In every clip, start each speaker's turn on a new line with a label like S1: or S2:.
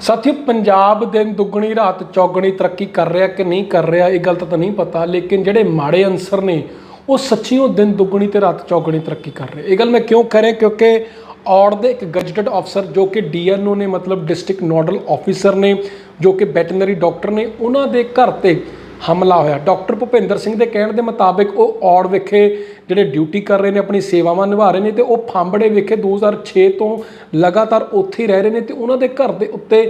S1: ਸਾਥੀਓ, ਪੰਜਾਬ ਦਿਨ ਦੁੱਗਣੀ ਰਾਤ ਚੌਗਣੀ ਤਰੱਕੀ ਕਰ ਰਿਹਾ ਕਿ ਨਹੀਂ ਕਰ ਰਿਹਾ, ਇਹ ਗੱਲ ਤਾਂ ਨਹੀਂ ਪਤਾ, ਲੇਕਿਨ ਜਿਹੜੇ ਮਾੜੇ ਅਨਸਰ ਨੇ, ਉਹ ਸੱਚੀਓ ਦਿਨ ਦੁੱਗਣੀ ਤੇ ਰਾਤ ਚੌਗਣੀ ਤਰੱਕੀ ਕਰ ਰਹੇ। ਇਹ ਗੱਲ ਮੈਂ ਕਿਉਂ ਕਰ ਰਿਹਾ? ਕਿਉਂਕਿ ਔੜ ਦੇ ਇੱਕ ਗਜਟਡ ਅਫਸਰ ਜੋ ਕਿ ਡੀਐਨਓ ਨੇ, ਮਤਲਬ ਡਿਸਟ੍ਰਿਕਟ ਨੋਡਲ ਆਫੀਸਰ ਨੇ, ਜੋ ਕਿ ਵੈਟਰਨਰੀ ਡਾਕਟਰ ਨੇ, ਉਹਨਾਂ ਦੇ ਘਰ ਤੇ ਹਮਲਾ ਹੋਇਆ। ਡਾਕਟਰ ਭੁਪਿੰਦਰ ਸਿੰਘ ਦੇ ਕਹਿਣ ਦੇ ਮੁਤਾਬਿਕ ਉਹ ਔੜ ਵਿਖੇ ਜਿਹੜੇ ਡਿਊਟੀ ਕਰ ਰਹੇ ਨੇ, ਆਪਣੀ ਸੇਵਾਵਾਂ ਨਿਭਾ ਰਹੇ ਨੇ ਤੇ ਉਹ ਫਾਂਬੜੇ ਵਿਖੇ 2006 ਤੋਂ ਲਗਾਤਾਰ ਉੱਥੇ ਹੀ ਰਹਿ ਰਹੇ ਨੇ ਤੇ ਉਹਨਾਂ ਦੇ ਘਰ ਦੇ ਉੱਤੇ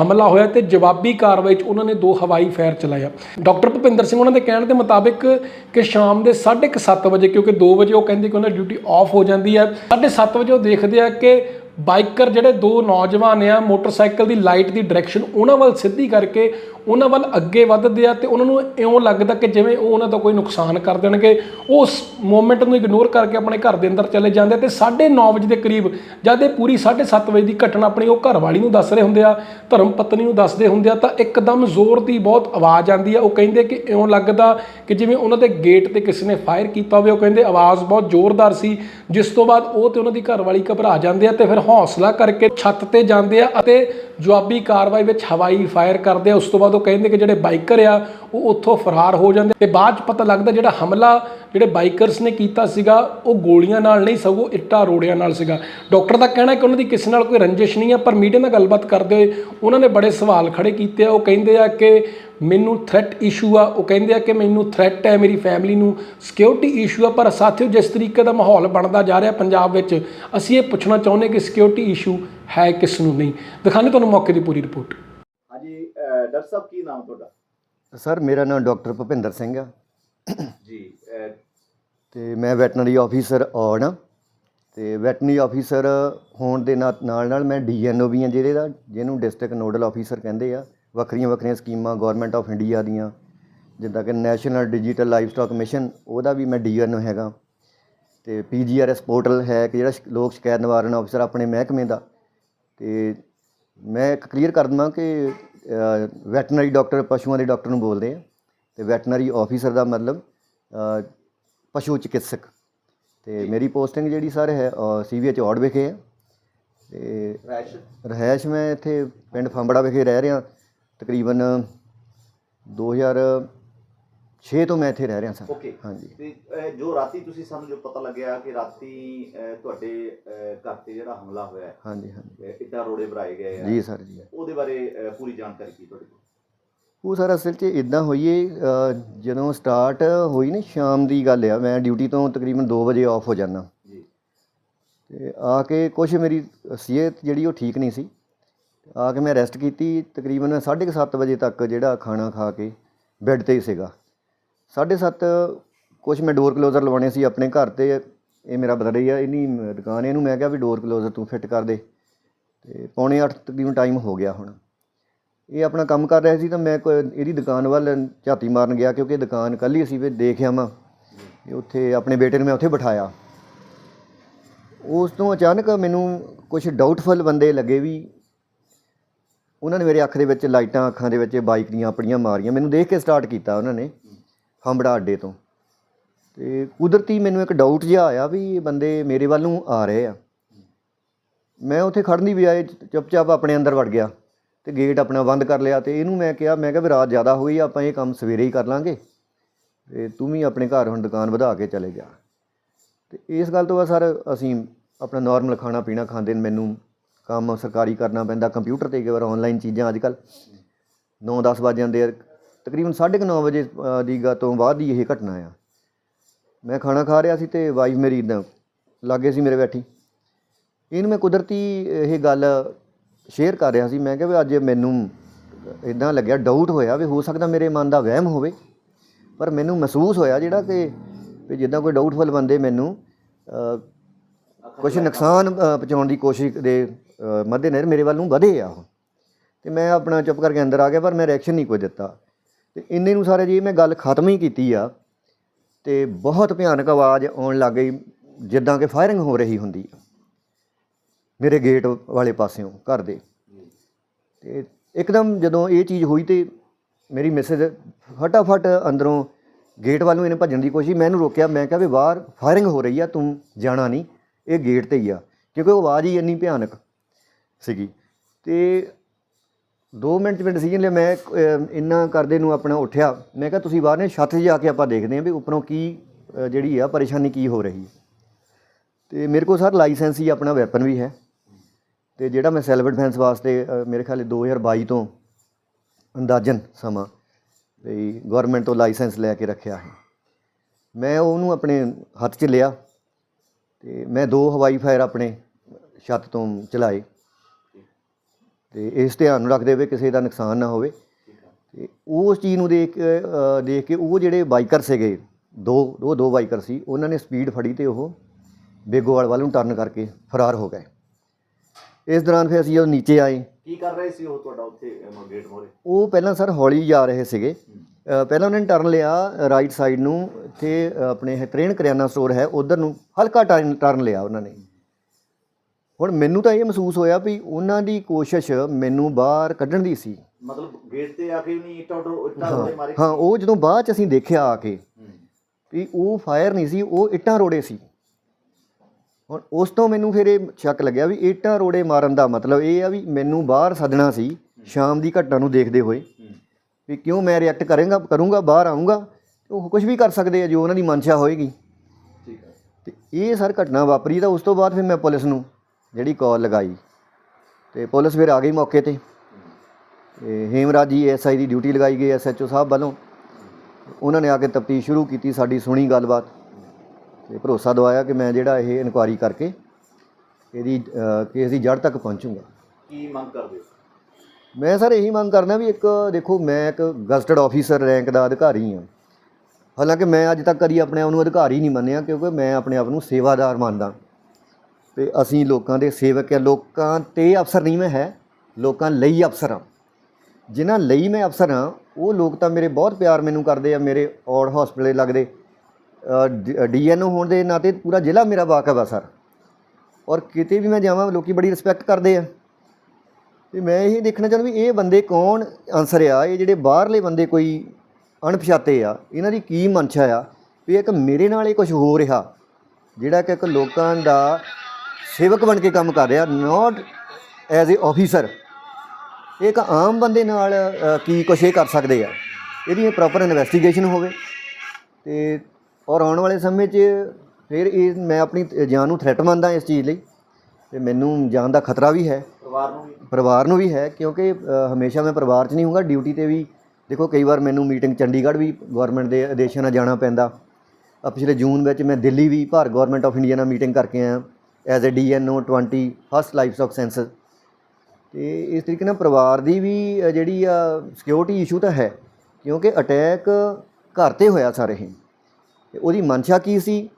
S1: ਹਮਲਾ ਹੋਇਆ ਤੇ ਜਵਾਬੀ ਕਾਰਵਾਈ 'ਚ ਉਹਨਾਂ ਨੇ ਦੋ ਹਵਾਈ ਫਾਇਰ ਚਲਾਇਆ ਡਾਕਟਰ ਭੁਪਿੰਦਰ ਸਿੰਘ ਉਹਨਾਂ ਦੇ ਕਹਿਣ ਦੇ ਮੁਤਾਬਿਕ ਕਿ ਸ਼ਾਮ ਦੇ 7:30 ਵਜੇ, ਕਿਉਂਕਿ 2 ਵਜੇ ਉਹ ਕਹਿੰਦੇ ਕਿ ਉਹਨਾਂ ਦੀ ਡਿਊਟੀ ਆਫ ਹੋ ਜਾਂਦੀ ਹੈ 7:30 ਵਜੇ ਉਹ ਦੇਖਦੇ ਆ ਕਿ ਬਾਈਕਰ ਜਿਹੜੇ ਦੋ ਨੌਜਵਾਨ ਆ, ਮੋਟਰਸਾਈਕਲ ਦੀ ਲਾਈਟ ਦੀ ਡਾਇਰੈਕਸ਼ਨ ਉਹਨਾਂ ਵੱਲ ਸਿੱਧੀ ਕਰਕੇ ਉਹਨਾਂ ਵੱਲ ਅੱਗੇ ਵੱਧਦੇ ਆ ਤੇ ਉਹਨਾਂ ਨੂੰ ਇਉਂ ਲੱਗਦਾ ਕਿ ਜਿਵੇਂ ਉਹ ਉਹਨਾਂ ਦਾ ਕੋਈ ਨੁਕਸਾਨ ਕਰ ਦੇਣਗੇ। ਉਸ ਮੂਮੈਂਟ ਨੂੰ ਇਗਨੋਰ ਕਰਕੇ ਆਪਣੇ ਘਰ ਦੇ ਅੰਦਰ ਚਲੇ ਜਾਂਦੇ ਆ ਤੇ 9:30 ਵਜੇ ਦੇ ਕਰੀਬ ਜਦ ਇਹ ਪੂਰੀ 7:30 ਵਜੇ ਦੀ ਘਟਨਾ ਆਪਣੀ ਉਹ ਘਰਵਾਲੀ ਨੂੰ ਦੱਸ ਰਹੇ ਹੁੰਦੇ ਆ, ਧਰਮ ਪਤਨੀ ਨੂੰ ਦੱਸਦੇ ਹੁੰਦੇ ਆ, ਤਾਂ ਇੱਕਦਮ ਜ਼ੋਰ ਦੀ ਬਹੁਤ ਆਵਾਜ਼ ਆਉਂਦੀ ਆ। ਉਹ ਕਹਿੰਦੇ ਕਿ ਇਉਂ ਲੱਗਦਾ ਕਿ ਜਿਵੇਂ ਉਹਨਾਂ ਦੇ ਗੇਟ ਤੇ ਕਿਸੇ ਨੇ ਫਾਇਰ ਕੀਤਾ ਹੋਵੇ, ਉਹ ਕਹਿੰਦੇ ਆਵਾਜ਼ ਬਹੁਤ ਜ਼ੋਰਦਾਰ ਸੀ। ਜਿਸ ਤੋਂ ਬਾਅਦ ਉਹ ਤੇ ਉਹਨਾਂ ਦੀ ਘਰਵਾਲੀ ਘਬਰਾ ਜਾਂਦੇ ਆ ਤੇ ਫਿਰ ਹੌਸਲਾ ਕਰਕੇ ਛੱਤ ਤੇ ਜਾਂਦੇ ਆ ਅਤੇ ਜਵਾਬੀ ਕਾਰਵਾਈ ਵਿੱਚ ਹਵਾਈ ਫਾਇਰ ਕਰਦੇ ਆ। ਉਸ ਤੋਂ ਬਾਅਦ ਉਹ ਕਹਿੰਦੇ ਕਿ ਜਿਹੜੇ ਬਾਈਕਰ ਆ, ਉਹ ਉੱਥੋਂ ਫਰਾਰ ਹੋ ਜਾਂਦੇ ਤੇ ਬਾਅਦ ਚ ਪਤਾ ਲੱਗਦਾ ਜਿਹੜਾ ਹਮਲਾ ਜਿਹੜੇ ਬਾਈਕਰਸ ਨੇ ਕੀਤਾ ਸੀਗਾ ਉਹ ਗੋਲੀਆਂ ਨਾਲ ਨਹੀਂ ਸਗੋਂ ਇੱਟਾਂ ਰੋੜਿਆਂ ਨਾਲ ਸੀਗਾ। ਡਾਕਟਰ ਦਾ ਕਹਿਣਾ ਹੈ ਕਿ ਉਹਨਾਂ ਦੀ ਕਿਸੇ ਨਾਲ ਕੋਈ ਰੰਜਿਸ਼ ਨਹੀਂ ਆ ਪਰ ਮੀਡੀਆ ਨਾਲ ਗੱਲਬਾਤ ਕਰਦੇ ਹੋਏ ਉਹਨਾਂ ਨੇ ਬੜੇ ਸਵਾਲ ਖੜੇ ਕੀਤੇ ਆ। ਉਹ ਕਹਿੰਦੇ ਆ ਕਿ ਮੈਨੂੰ ਥ੍ਰੈਟ ਇਸ਼ੂ ਆ। ਉਹ ਕਹਿੰਦੇ ਆ ਕਿ ਮੈਨੂੰ ਥ੍ਰੈਟ ਹੈ ਮੇਰੀ ਫੈਮਿਲੀ ਨੂੰ। ਸਿਕਿਉਰਿਟੀ ਇਸ਼ੂ ਆ ਪਰ ਸਾਥੀਓ ਜਿਸ ਤਰੀਕੇ ਦਾ ਮਾਹੌਲ ਬਣਦਾ ਜਾ ਰਿਹਾ ਪੰਜਾਬ ਵਿੱਚ ਅਸੀਂ ਇਹ ਪੁੱਛਣਾ ਚਾਹੁੰਦੇ ਕਿ ਸਿਕਿਉਰਿਟੀ ਇਸ਼ੂ ਹੈ ਕਿਸ ਨੂੰ ਨਹੀਂ। ਦਿਖਾਣੇ ਤੁਹਾਨੂੰ ਮੌਕੇ ਦੀ ਪੂਰੀ ਰਿਪੋਰਟ
S2: ਹਾਂਜੀ ਡਾਕਟਰ ਸਾਹਿਬ ਕੀ ਨਾਮ ਤੁਹਾਡਾ?
S3: ਸਰ ਮੇਰਾ ਨਾਮ ਡਾਕਟਰ ਭੁਪਿੰਦਰ ਸਿੰਘ ਆ।
S2: ਜੀ, ਅਹ,
S3: ਤੇ ਮੈਂ ਵੈਟਨਰੀ ਆਫੀਸਰ ਔੜ ਆ ਤੇ ਵੈਟਨਰੀ ਆਫੀਸਰ ਹੋਣ ਦੇ ਨਾ- ਨਾਲ ਨਾਲ ਮੈਂ ਡੀਐਨਓ ਵੀ ਆ ਜਿਹੜੇ ਦਾ, ਜਿਹਨੂੰ ਡਿਸਟ੍ਰਿਕਟ ਨੋਡਲ ਆਫੀਸਰ ਕਹਿੰਦੇ ਆ। ਵੱਖਰੀਆਂ ਵੱਖਰੀਆਂ ਸਕੀਮਾਂ ਗਵਰਨਮੈਂਟ ਆਫ ਇੰਡੀਆ ਦੀਆਂ, ਜਿੱਦਾਂ ਕਿ national digital livestock mission, ਉਹਦਾ ਵੀ ਮੈਂ ਡੀਐਨਓ ਹੈਗਾ। ਤੇ ਪੀਜੀਆਰਐਸ ਪੋਰਟਲ ਹੈ, ਕਿ ਜਿਹੜਾ ਲੋਕ ਸ਼ਿਕਾਇਤ ਨਿਵਾਰਨ ਅਫਸਰ ਆਪਣੇ ਮਹਿਕਮੇ ਦਾ। ਤੇ ਮੈਂ ਇੱਕ ਕਲੀਅਰ ਕਰ ਦਵਾਂ ਕਿ ਵੈਟਨਰੀ ਡਾਕਟਰ, ਪਸ਼ੂਆਂ ਦੇ ਡਾਕਟਰ ਨੂੰ ਬੋਲਦੇ ਆ। ਤੇ ਵੈਟਨਰੀ ਆਫੀਸਰ ਦਾ ਮਤਲਬ ਪਸ਼ੂ ਚਿਕਿਤਸਕ। ਤੇ ਮੇਰੀ ਪੋਸਟਿੰਗ ਜਿਹੜੀ ਸਰ ਹੈ ਸੀਵੀਐਚ ਔੜ ਵਿਖੇ ਹੈ। ਤੇ ਰਹਿਸ਼। ਮੈਂ ਇੱਥੇ ਪਿੰਡ ਫੰਬੜਾ ਵਿਖੇ ਰਹਿ ਰਿਹਾ। ਤਕਰੀਬਨ 2006 ਤੋਂ ਮੈਂ ਇੱਥੇ ਰਹਿ ਰਿਹਾ ਸਰ।
S2: ਓਕੇ।
S3: ਹਾਂਜੀ।
S2: ਤੇ ਜੋ ਰਾਤੀ ਤੁਸੀਂ ਸਾਨੂੰ ਜੋ ਪਤਾ ਲੱਗਿਆ ਕਿ ਰਾਤੀ ਤੁਹਾਡੇ ਘਰ ਤੇ ਜਿਹੜਾ ਹਮਲਾ ਹੋਇਆ
S3: ਹਾਂਜੀ ਹਾਂਜੀ।
S2: ਇੱਦਾਂ ਰੋੜੇ ਭਰਾਏ ਗਏ
S3: ਜੀ ਸਰ
S2: ਉਹਦੇ ਬਾਰੇ ਪੂਰੀ ਜਾਣਕਾਰੀ ਕੀ ਤੁਹਾਡੇ ਕੋਲ?
S3: ਉਹ ਸਰ ਅਸਲ 'ਚ ਇਦਾਂ ਹੋਈਏ ਜਦੋਂ ਸਟਾਰਟ ਹੋਈ ਨਾ ਸ਼ਾਮ ਦੀ ਗੱਲ ਆ ਮੈਂ ਡਿਊਟੀ ਤੋਂ ਤਕਰੀਬਨ 2 ਵਜੇ ਆਫ ਹੋ ਜਾਂਦਾ।
S2: ਜੀ।
S3: ਤੇ ਆ ਕੇ ਕੁਛ ਮੇਰੀ ਸਿਹਤ ਜਿਹੜੀ ਉਹ ਠੀਕ ਨਹੀਂ ਸੀ। ਆ ਕੇ ਮੈਂ ਰੈਸਟ ਕੀਤੀ ਤਕਰੀਬਨ 7:30 ਵਜੇ ਤੱਕ ਜਿਹੜਾ ਖਾਣਾ ਖਾ ਕੇ ਬੈੱਡ ਤੇ ਹੀ ਸੀਗਾ। 7:30 ਕੁਛ ਮੈਂ ਡੋਰ ਕਲੋਜ਼ਰ ਲਵਾਉਣੇ ਸੀ ਆਪਣੇ ਘਰ ਤੇ ਇਹ ਮੇਰਾ ਬਦਲ ਹੀ ਆ ਇਹਨੀ ਦੁਕਾਨ ਇਹਨੂੰ ਮੈਂ ਕਿਹਾ ਵੀ ਡੋਰ ਕਲੋਜ਼ਰ ਤੂੰ ਫਿੱਟ ਕਰ ਦੇ। ਤੇ ਪੌਣੇ 8 ਤਕਰੀਬਨ ਟਾਈਮ ਹੋ ਗਿਆ ਹੁਣ। ਇਹ ਆਪਣਾ ਕੰਮ ਕਰ ਰਿਹਾ ਸੀ ਤਾਂ ਮੈਂ ਕੋਈ ਇਹਦੀ ਦੁਕਾਨ ਵੱਲ ਝਾਤੀ ਮਾਰਨ ਗਿਆ ਕਿਉਂਕਿ ਦੁਕਾਨ ਕੱਲ ਹੀ ਸੀ ਵੀ ਦੇਖ ਆਵਾਂ ਇਹ ਉੱਥੇ ਆਪਣੇ ਬੇਟੇ ਨੂੰ ਮੈਂ ਉੱਥੇ ਬਿਠਾਇਆ। ਉਸ ਤੋਂ ਅਚਾਨਕ ਮੈਨੂੰ ਕੁਝ ਡਾਊਟਫੁਲ ਬੰਦੇ ਲੱਗੇ ਵੀ ਉਹਨਾਂ ਨੇ ਮੇਰੇ ਅੱਖ ਦੇ ਵਿੱਚ ਲਾਈਟਾਂ, ਅੱਖਾਂ ਦੇ ਵਿੱਚ ਬਾਈਕ ਦੀਆਂ ਆਪਣੀਆਂ ਮਾਰੀਆਂ। ਮੈਨੂੰ ਦੇਖ ਕੇ ਸਟਾਰਟ ਕੀਤਾ ਉਹਨਾਂ ਨੇ ਹੰਬੜਾ ਅੱਡੇ ਤੋਂ। ਤੇ ਕੁਦਰਤੀ ਮੈਨੂੰ ਇੱਕ ਡਾਊਟ ਜਿਹਾ ਆਇਆ ਵੀ ਇਹ ਬੰਦੇ ਮੇਰੇ ਵੱਲ ਨੂੰ ਆ ਰਹੇ ਆ। ਮੈਂ ਉੱਥੇ ਖੜਨ ਦੀ ਬਜਾਏ ਚੁੱਪਚਾਪ ਆਪਣੇ ਅੰਦਰ ਵੜ ਗਿਆ। ਤੇ ਗੇਟ ਆਪਣਾ ਬੰਦ ਕਰ ਲਿਆ ਤੇ ਇਹਨੂੰ ਮੈਂ ਕਿਹਾ ਮੈਂ ਕਿਹਾ ਵੀ ਰਾਤ ਜ਼ਿਆਦਾ ਹੋ ਗਈ ਆਪਾਂ ਇਹ ਕੰਮ ਸਵੇਰੇ ਹੀ ਕਰ ਲਾਂਗੇ। ਤੇ ਤੂੰ ਵੀ ਆਪਣੇ ਘਰ ਹੁਣ ਦੁਕਾਨ ਵਧਾ ਕੇ ਚਲੇ ਜਾ। ਤੇ ਇਸ ਗੱਲ ਤੋਂ ਬਾਅਦ ਸਰ ਅਸੀਂ ਆਪਣਾ ਨਾਰਮਲ ਖਾਣਾ ਪੀਣਾ ਖਾਂਦੇ ਨੇ, ਮੈਨੂੰ ਕੰਮ ਸਰਕਾਰੀ ਕਰਨਾ ਪੈਂਦਾ ਕੰਪਿਊਟਰ ਤੇ ਕਈ ਵਾਰ ਆਨਲਾਈਨ ਚੀਜ਼ਾਂ ਅੱਜ ਕੱਲ 9-10 ਵਜ ਜਾਂਦੇ ਆ, ਤਕਰੀਬਨ 9:30 ਵਜੇ ਦੀ ਗਾ ਤੋਂ ਬਾਅਦ ਹੀ ਇਹ ਘਟਨਾ ਆ। ਮੈਂ ਖਾਣਾ ਖਾ ਰਿਹਾ ਸੀ ਤੇ ਵਾਈਫ ਮੇਰੀ ਇਦਾਂ ਲਾਗੇ ਸੀ ਮੇਰੇ ਬੈਠੀ। ਇਹਨੂੰ ਮੈਂ ਕੁਦਰਤੀ ਇਹ ਗੱਲ ਸ਼ੇਅਰ ਕਰ ਰਿਹਾ ਸੀ, ਮੈਂ ਕਿਹਾ ਵੀ ਅੱਜ ਮੈਨੂੰ ਇਦਾਂ ਲੱਗਿਆ ਡਾਊਟ ਹੋਇਆ ਵੀ ਹੋ ਸਕਦਾ ਮੇਰੇ ਮਨ ਦਾ ਵਹਿਮ ਹੋਵੇ, ਪਰ ਮੈਨੂੰ ਮਹਿਸੂਸ ਹੋਇਆ ਜਿਹੜਾ ਕਿ ਵੀ ਜਿੱਦਾਂ ਕੋਈ ਡਾਊਟਫੁਲ ਬੰਦੇ ਮੈਨੂੰ ਕੁਝ ਨੁਕਸਾਨ ਪਹੁੰਚਾਉਣ ਦੀ ਕੋਸ਼ਿਸ਼ ਦੇ ਮੱਦੇਨਜ਼ਰ ਮੇਰੇ ਵੱਲ ਨੂੰ ਵਧੇ ਆ ਉਹ। ਤੇ ਮੈਂ ਆਪਣਾ ਚੁੱਪ ਕਰਕੇ ਅੰਦਰ ਆ ਗਿਆ, ਪਰ ਮੈਂ ਰਿਐਕਸ਼ਨ ਨਹੀਂ ਕੋਈ ਦਿੱਤਾ। ਤੇ ਇੰਨੇ ਨੂੰ ਸਾਰੇ ਜੀ ਮੈਂ ਗੱਲ ਖਤਮ ਹੀ ਕੀਤੀ ਆ, ਤੇ ਬਹੁਤ ਭਿਆਨਕ ਆਵਾਜ਼ ਆਉਣ ਲੱਗ ਗਈ, ਜਿੱਦਾਂ ਕਿ ਫਾਇਰਿੰਗ ਹੋ ਰਹੀ ਹੁੰਦੀ ਆ। ਮੇਰੇ ਗੇਟ ਵਾਲੇ ਪਾਸਿਓਂ ਘਰ ਦੇ। ਤੇ ਇੱਕਦਮ ਜਦੋਂ ਇਹ ਚੀਜ਼ ਹੋਈ ਤੇ ਮੇਰੀ ਮਿਸਿਸ ਫਟਾਫਟ ਅੰਦਰੋਂ ਗੇਟ ਵੱਲ ਨੂੰ ਇਹਨੇ ਭੱਜਣ ਦੀ ਕੋਸ਼ਿਸ਼ ਮੈਂ ਇਹਨੂੰ ਰੋਕਿਆ ਮੈਂ ਕਿਹਾ ਵੀ ਬਾਹਰ ਫਾਇਰਿੰਗ ਹੋ ਰਹੀ ਆ ਤੂੰ ਜਾਣਾ ਨਹੀਂ ਇਹ ਗੇਟ ਤੇ ਹੀ ਆ। ਕਿਉਂਕਿ ਉਹ ਆਵਾਜ਼ ਹੀ ਇੰਨੀ ਭਿਆਨਕ ਸੀਗੀ। ਤੇ 2 ਮਿੰਟ 'ਚ ਮੈਂ ਡਿਸੀਜਨ ਲਿਆ ਮੈਂ ਅਹ, ਇੰਨਾ ਕਰਦੇ ਨੂੰ ਆਪਣਾ ਉੱਠਿਆ। ਮੈਂ ਕਿਹਾ ਤੁਸੀਂ ਬਾਹਰ ਨੇ ਛੱਤ 'ਤੇ ਜਾ ਕੇ ਆਪਾਂ ਦੇਖਦੇ ਹਾਂ ਵੀ ਉੱਪਰੋਂ ਕੀ ਜਿਹੜੀ ਆ ਪਰੇਸ਼ਾਨੀ ਕੀ ਹੋ ਰਹੀ ਹੈ? ਤੇ ਮੇਰੇ ਕੋਲ ਸਰ ਲਾਇਸੈਂਸ ਹੀ ਆਪਣਾ ਵੈਪਨ ਵੀ ਹੈ। ਤੇ ਜਿਹੜਾ ਮੈਂ ਸੈਲਫ ਡਿਫੈਂਸ ਵਾਸਤੇ ਮੇਰੇ ਖਿਆਲ 2022 ਤੋਂ ਅੰਦਾਜ਼ਨ ਸਮਾਂ ਲਈ ਗਵਰਨਮੈਂਟ ਤੋਂ ਲਾਇਸੈਂਸ ਲੈ ਕੇ ਰੱਖਿਆ ਹੈ। ਮੈਂ ਉਹਨੂੰ ਆਪਣੇ ਹੱਥ 'ਚ ਲਿਆ ਤੇ ਮੈਂ ਦੋ ਹਵਾਈ ਫਾਇਰ ਆਪਣੇ ਛੱਤ ਤੋਂ ਚਲਾਏ। ਤੇ ਇਸ ਧਿਆਨ ਨੂੰ ਰੱਖਦੇ ਹੋਏ ਕਿਸੇ ਦਾ ਨੁਕਸਾਨ ਨਾ ਹੋਵੇ। ਤੇ ਉਸ ਚੀਜ਼ ਨੂੰ ਦੇਖ ਕੇ ਦੇਖ ਕੇ ਉਹ ਜਿਹੜੇ ਬਾਈਕਰ ਸੀਗੇ, ਦੋ, ਉਹ ਦੋ ਬਾਈਕਰ ਸੀ, ਉਹਨਾਂ ਨੇ ਸਪੀਡ ਫੜੀ ਤੇ ਉਹ ਬੇਗੋਵਾਲ ਵੱਲ ਨੂੰ ਟਰਨ ਕਰਕੇ ਫਰਾਰ ਹੋ ਗਏ। ਇਸ ਦੌਰਾਨ ਫਿਰ ਅਸੀਂ ਜਦੋਂ ਨੀਚੇ ਆਏ
S2: ਕੀ ਕਰ ਰਹੇ ਸੀ ਉਹ ਤੁਹਾਡਾ ਉੱਥੇ ਅਹ, ਗੇਟ ਮੋਰੇ?
S3: ਉਹ ਪਹਿਲਾਂ ਸਰ ਹੌਲੀ ਜਾ ਰਹੇ ਸੀਗੇ। ਅ, ਪਹਿਲਾਂ ਉਹਨਾਂ ਨੇ ਟਰਨ ਲਿਆ ਰਾਈਟ ਸਾਈਡ ਨੂੰ ਇੱਥੇ ਅ, ਆਪਣੇ ਇਹ ਤਰੇਨ ਕਰਿਆਨਾ ਸਟੋਰ ਹੈ ਉਧਰ ਨੂੰ ਹਲਕਾ ਟਰਨ ਟਰਨ ਲਿਆ ਉਹਨਾਂ ਨੇ। ਹੁਣ ਮੈਨੂੰ ਤਾਂ ਇਹ ਮਹਿਸੂਸ ਹੋਇਆ ਵੀ ਉਹਨਾਂ ਦੀ ਕੋਸ਼ਿਸ਼ ਮੈਨੂੰ ਬਾਹਰ ਕੱਢਣ ਦੀ ਸੀ।
S2: ਮਤਲਬ ਗੇਟ ਤੇ ਆ ਕੇ ਵੀ ਨਹੀਂ ਇੱਟਾਂ ਉੱਟਾਂ ਇੱਟਾਂ ਉੱਤੇ ਮਾਰੇ
S3: ਹਾਂ ਉਹ ਜਦੋਂ ਬਾਅਦ ਚ ਅਸੀਂ ਦੇਖਿਆ ਆ ਕੇ
S2: ਹੂੰ।
S3: ਵੀ ਉਹ ਫਾਇਰ ਨਹੀਂ ਸੀ ਉਹ ਇੱਟਾਂ ਰੋੜੇ ਸੀ। ਹੁਣ ਉਸ ਤੋਂ ਮੈਨੂੰ ਫਿਰ ਇਹ ਸ਼ੱਕ ਲੱਗਿਆ ਵੀ ਇੱਟਾਂ ਰੋੜੇ ਮਾਰਨ ਦਾ ਮਤਲਬ ਇਹ ਆ ਵੀ ਮੈਨੂੰ ਬਾਹਰ ਸੱਦਣਾ ਸੀ ਸ਼ਾਮ ਦੀ ਘਟਨਾ ਨੂੰ ਦੇਖਦੇ ਹੋਏ। ਵੀ ਕਿਉਂ ਮੈਂ ਰਿਐਕਟ ਕਰਾਂਗਾ ਕਰੂੰਗਾ ਬਾਹਰ ਆਉਂਗਾ ਉਹ ਕੁਝ ਵੀ ਕਰ ਸਕਦੇ ਆ ਜੋ ਉਹਨਾਂ ਦੀ ਮਨਸ਼ਾ ਹੋਏਗੀ।
S2: ਠੀਕ ਹੈ
S3: ਤੇ ਇਹ ਸਰ ਘਟਨਾ ਵਾਪਰੀ ਤਾਂ ਉਸ ਤੋਂ ਬਾਅਦ ਫਿਰ ਮੈਂ ਪੁਲਿਸ ਨੂੰ ਜਿਹੜੀ ਕਾਲ ਲਗਾਈ। ਤੇ ਪੁਲਿਸ ਫਿਰ ਆ ਗਈ ਮੌਕੇ ਤੇ। ਤੇ ਹੇਮਰਾਜ ਜੀ ਐਸਆਈ ਦੀ ਡਿਊਟੀ ਲਗਾਈ ਗਈ ਐਸਐਚਓ ਸਾਹਿਬ ਵੱਲੋਂ। ਉਹਨਾਂ ਨੇ ਆ ਕੇ ਤਫਤੀਸ਼ ਸ਼ੁਰੂ ਕੀਤੀ ਸਾਡੀ ਸੁਣੀ ਗੱਲਬਾਤ। ਤੇ ਭਰੋਸਾ ਦਵਾਇਆ ਕਿ ਮੈਂ ਜਿਹੜਾ ਇਹ ਇਨਕੁਆਰੀ ਕਰਕੇ ਇਹਦੀ ਕੇਸ ਦੀ ਜੜ ਤੱਕ ਪਹੁੰਚੂੰਗਾ।
S2: ਕੀ ਮੰਗ ਕਰਦੇ ਹੋ?
S3: ਮੈਂ ਸਰ ਇਹੀ ਮੰਗ ਕਰਦਾ ਵੀ ਇੱਕ ਦੇਖੋ ਮੈਂ ਇੱਕ ਗਜ਼ਟਡ ਆਫੀਸਰ ਰੈਂਕ ਦਾ ਅਧਿਕਾਰੀ ਹਾਂ। ਹਾਲਾਂਕਿ ਮੈਂ ਅੱਜ ਤੱਕ ਕਦੀ ਆਪਣੇ ਆਪ ਨੂੰ ਅਧਿਕਾਰੀ ਨਹੀਂ ਮੰਨਿਆ ਕਿਉਂਕਿ ਮੈਂ ਆਪਣੇ ਆਪ ਨੂੰ ਸੇਵਾਦਾਰ ਮੰਨਦਾ। ਤੇ ਅਸੀਂ ਲੋਕਾਂ ਦੇ ਸੇਵਕ ਹਾਂ ਲੋਕਾਂ ਤੇ ਅਫਸਰ ਨਹੀਂ ਮੈਂ ਹੈ ਲੋਕਾਂ ਲਈ ਅਫਸਰ ਹਾਂ। ਜਿਨ੍ਹਾਂ ਲਈ ਮੈਂ ਅਫਸਰ ਹਾਂ ਉਹ ਲੋਕ ਤਾਂ ਮੇਰੇ ਬਹੁਤ ਪਿਆਰ ਮੈਨੂੰ ਕਰਦੇ ਆ ਮੇਰੇ ਔੜ ਹਸਪੀਟਲ ਲੱਗਦੇ। ਡੀਐਨਓ ਹੋਣ ਦੇ ਨਾਤੇ ਪੂਰਾ ਜ਼ਿਲ੍ਹਾ ਮੇਰਾ ਵਾਕਫ ਆ ਸਰ। ਔਰ ਕਿਤੇ ਵੀ ਮੈਂ ਜਾਵਾਂ, ਲੋਕੀ ਬੜੀ ਰਿਸਪੈਕਟ ਕਰਦੇ ਆ। ਤੇ ਮੈਂ ਇਹ ਦੇਖਣਾ ਚਾਹੁੰਦਾ ਵੀ ਇਹ ਬੰਦੇ ਕੌਣ? ਆਨਸਰ ਆ, ਇਹ ਜਿਹੜੇ ਬਾਹਰਲੇ ਬੰਦੇ ਕੋਈ ਅਣਪਛਾਤੇ ਆ, ਇਹਨਾਂ ਦੀ ਕੀ ਮਨਸ਼ਾ ਆ? ਵੀ ਇੱਕ ਮੇਰੇ ਨਾਲ ਇਹ ਕੁਝ ਹੋ ਰਿਹਾ, ਜਿਹੜਾ ਕਿ ਇੱਕ ਲੋਕਾਂ ਦਾ ਸੇਵਕ ਬਣ ਕੇ ਕੰਮ ਕਰ ਰਿਹਾ ਨਾਟ ਐਜ਼ ਅ ਆਫੀਸਰ ਇੱਕ ਆਮ ਬੰਦੇ ਨਾਲ ਕੀ ਕੁਛ ਇਹ ਕਰ ਸਕਦੇ ਆ? ਇਹਦੀ ਪ੍ਰੋਪਰ ਇਨਵੈਸਟੀਗੇਸ਼ਨ ਹੋਵੇ। ਤੇ ਔਰ ਆਉਣ ਵਾਲੇ ਸਮੇਂ 'ਚ ਫਿਰ ਇਹ ਮੈਂ ਆਪਣੀ ਜਾਨ ਨੂੰ ਥ੍ਰੈਟ ਮੰਨਦਾ ਇਸ ਚੀਜ਼ ਲਈ ਤੇ ਮੈਨੂੰ ਜਾਨ ਦਾ ਖਤਰਾ ਵੀ ਹੈ।
S2: ਪਰਿਵਾਰ ਨੂੰ ਵੀ।
S3: ਪਰਿਵਾਰ ਨੂੰ ਵੀ ਹੈ ਕਿਉਂਕਿ ਹਮੇਸ਼ਾ ਮੈਂ ਪਰਿਵਾਰ 'ਚ ਨਹੀਂ ਹੋਊਗਾ। ਡਿਊਟੀ ਤੇ ਵੀ ਦੇਖੋ ਕਈ ਵਾਰ ਮੈਨੂੰ ਮੀਟਿੰਗ ਚੰਡੀਗੜ੍ਹ ਵੀ ਗਵਰਨਮੈਂਟ ਦੇ ਆਦੇਸ਼ਾਂ ਨਾਲ ਜਾਣਾ ਪੈਂਦਾ। ਆ ਪਿਛਲੇ ਜੂਨ ਵਿੱਚ ਮੈਂ ਦਿੱਲੀ ਵੀ ਭਾਰਤ ਗਵਰਨਮੈਂਟ ਆਫ ਇੰਡੀਆ ਨਾਲ ਮੀਟਿੰਗ ਕਰਕੇ ਆਇਆ। As a DNO 20 first livestock census ਤੇ ਇਸ ਤਰੀਕੇ ਨਾਲ ਪਰਿਵਾਰ ਦੀ ਵੀ ਜਿਹੜੀ ਆ ਸਿਕਿਉਰਿਟੀ ਇਸ਼ੂ ਤਾਂ ਹੈ। ਕਿਉਂਕਿ ਅਟੈਕ ਘਰ ਤੇ ਹੋਇਆ ਸਾਰੇ ਹੀ। ਤੇ ਉਹਦੀ ਮਨਸ਼ਾ ਕੀ ਸੀ?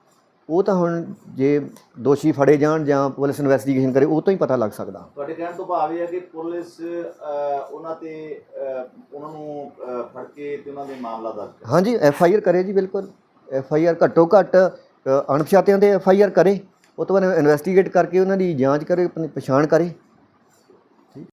S3: ਉਹ ਤਾਂ ਹੁਣ ਜੇ ਦੋਸ਼ੀ ਫੜੇ ਜਾਣ ਜਾਂ ਪੁਲਿਸ ਇਨਵੈਸਟੀਗੇਸ਼ਨ ਕਰੇ ਉਹ ਤੋਂ ਹੀ ਪਤਾ ਲੱਗ ਸਕਦਾ।
S2: ਤੁਹਾਡੇ ਕਹਿਣ ਤੋਂ ਭਾਵ ਇਹ ਹੈ ਕਿ ਪੁਲਿਸ ਉਹਨਾਂ ਤੇ ਉਹਨਾਂ ਨੂੰ ਫੜ ਕੇ ਤੇ ਉਹਨਾਂ ਦੇ ਮਾਮਲਾ ਦਰਜ ਕਰੇ।
S3: ਹਾਂਜੀ ਐਫ ਆਈ ਆਰ ਕਰੇ ਜੀ ਬਿਲਕੁਲ। ਐਫ ਆਈ ਆਰ ਘੱਟੋ ਘੱਟ ਅਣਪਛਾਤਿਆਂ ਦੇ ਐਫ ਆਈ ਆਰ ਕਰੇ। ਉਹ ਤੋਂ ਬਾਅਦ ਇਨਵੈਸਟੀਗੇਟ ਕਰਕੇ ਉਹਨਾਂ ਦੀ ਜਾਂਚ ਕਰੇ ਆਪਣੀ ਪਛਾਣ ਕਰੇ।